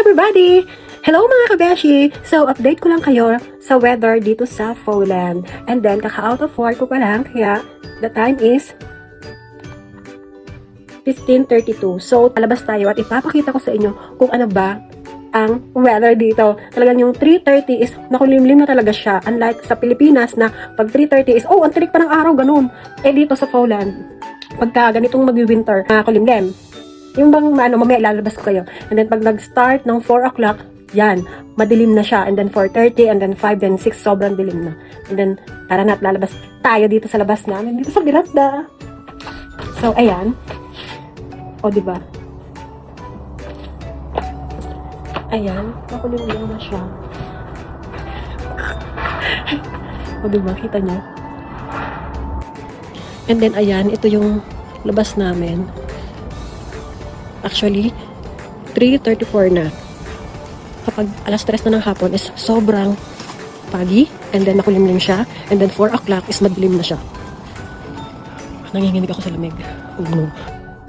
everybody! Hello mga kabeshi! So, update ko lang kayo sa weather dito sa Poland. And then, kaka-out of work ko pa lang, kaya the time is 15.32. So, palabas tayo at ipapakita ko sa inyo kung ano ba ang weather dito. Talagang yung 3.30 is nakulimlim na talaga siya. Unlike sa Pilipinas na pag 3.30 is, oh, ang tirik pa ng araw, ganun. Eh dito sa Poland, pagka ganitong mag-winter, nakakulimlim. Yung bang, ano, mamaya ilalabas ko kayo. And then, pag nag-start ng 4 o'clock, yan, madilim na siya. And then, 4.30, and then 5, then 6, sobrang dilim na. And then, tara na at lalabas tayo dito sa labas namin, dito sa Biranda. So, ayan. O, di ba? Ayan, nakulimlim na siya. o, di ba? Kita niyo? And then, ayan, ito yung labas namin. Actually, 3.34 na. Kapag alas 3 na ng hapon is sobrang pagi and then makulimlim siya and then 4 o'clock is madilim na siya. Nanginginig ako sa lamig. Uno.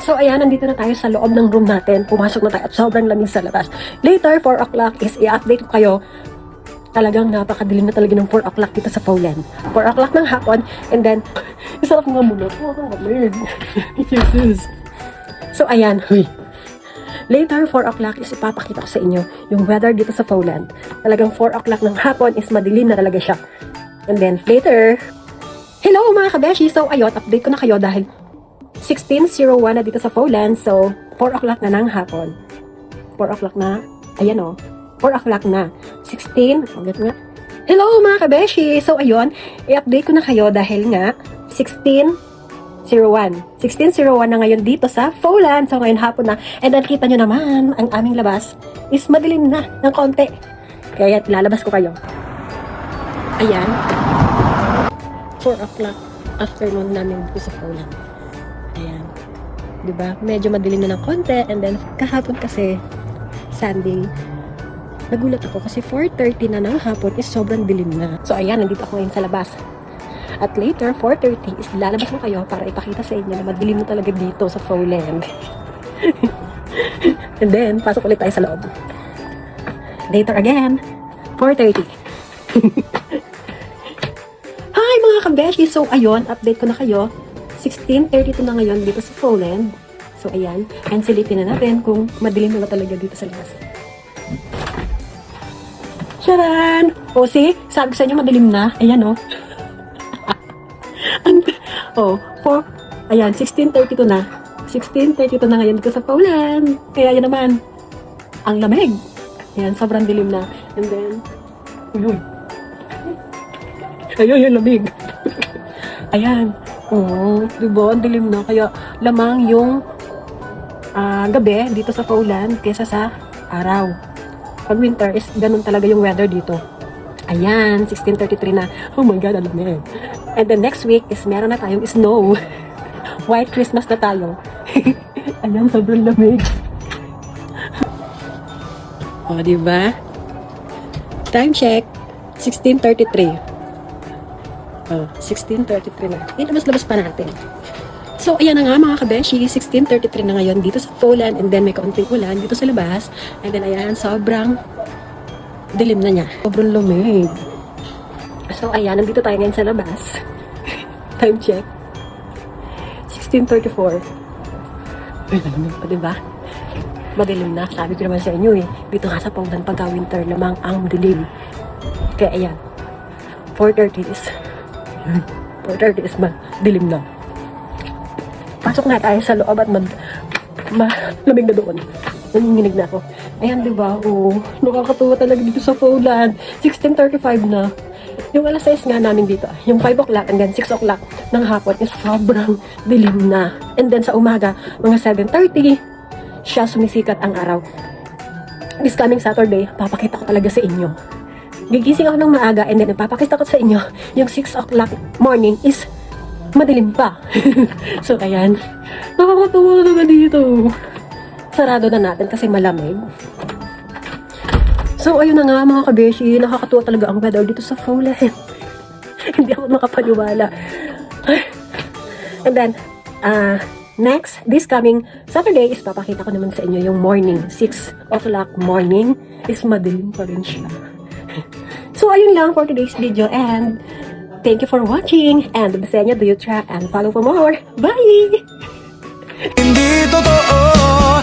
So ayan, nandito na tayo sa loob ng room natin. Pumasok na tayo at sobrang lamig sa labas. Later, 4 o'clock is i-update ko kayo talagang napakadilim na talaga ng 4 o'clock dito sa Poland. 4 o'clock ng hapon, and then, isarap nga muna. Oh. Jesus. So, ayan. Huy. Later, 4 o'clock is ipapakita ko sa inyo yung weather dito sa Poland. Talagang 4 o'clock ng hapon is madilim na talaga siya. And then, later, hello mga kabeshi! So, ayun, update ko na kayo dahil 16.01 na dito sa Poland. So, 4 o'clock na ng hapon. 4 o'clock na. Ayan o. 4 o'clock na. 16. Ulit nga. Hello mga kabeshi! So, ayun, i-update ko na kayo dahil nga 16.01. 16.01 na ngayon dito sa Poland. So, ngayon hapon na. And then, kita nyo naman, ang aming labas is madilim na ng konti. Kaya, lalabas ko kayo. Ayan. 4 o'clock afternoon namin dito sa Poland. Ayan. 'Di ba? Medyo madilim na ng konti and then kahapon kasi Sunday nagulat ako kasi 4.30 na ng hapon is sobrang dilim na. So ayan, nandito ako ngayon sa labas. At later, 4.30 is lalabas ko kayo para ipakita sa inyo na madilim na talaga dito sa Poland. and then, pasok ulit tayo sa loob. Later again, 4.30. Hi mga kabeshi! So ayun, update ko na kayo. 16.32 na ngayon dito sa Poland. So ayan, and silipin na natin kung madilim na talaga dito sa labas. Charan! O see, sabi sa inyo madilim na. Ayan o. And, oh, for, ayan, 16.32 na. 16.32 na ngayon dito sa Poland. Kaya yan naman, ang lamig. Ayan, sobrang dilim na. And then, uy. Ayun, yung lamig. Ayan. Oo, di ba? Ang dilim na. Kaya lamang yung ah, gabi dito sa Poland kesa sa araw. Pag winter is ganun talaga yung weather dito. Ayan, 16.33 na. Oh my God, ang lamig. And the next week is meron na tayong snow. White Christmas na tayo. Ayan, sobrang lamig. O, oh, di ba? Time check, 16.33. Oh, 16.33 na. Ilabas-labas pa natin. So, ayan na nga mga kabeshi, 16.33 na ngayon dito sa Poland and then may kaunting ulan dito sa labas. And then ayan, sobrang dilim na niya. Sobrang lumig. So, ayan, nandito tayo ngayon sa labas. Time check. 16.34. Ay, nalamig pa, diba? Madilim na. Sabi ko naman sa inyo eh. Dito nga sa Poland pagka winter lamang ang dilim. Kaya ayan. 4.30 is 4.30 is ma- dilim na. Pasok na tayo sa loob at mag malamig na doon. Nanginginig na ako. Ayan, di ba? Oo. Nakakatuwa talaga dito sa Poland. 16.35 na. Yung alas 6 nga namin dito, yung 5 o'clock and then 6 o'clock ng hapon is sobrang dilim na. And then sa umaga, mga 7.30, siya sumisikat ang araw. This coming Saturday, papakita ko talaga sa inyo gigising ako ng maaga and then ipapakita ko sa inyo yung 6 o'clock morning is madilim pa. so, ayan. Nakakatawa talaga dito. Sarado na natin kasi malamig. So, ayun na nga mga kabeshi. Nakakatuwa talaga ang weather dito sa Poland. Hindi ako makapaniwala. And then, ah, Next, this coming Saturday is papakita ko naman sa inyo yung morning. 6 o'clock morning is madilim pa rin siya. So, ayun lang for today's video and thank you for watching and you track and follow for more. Bye! Hindi totoo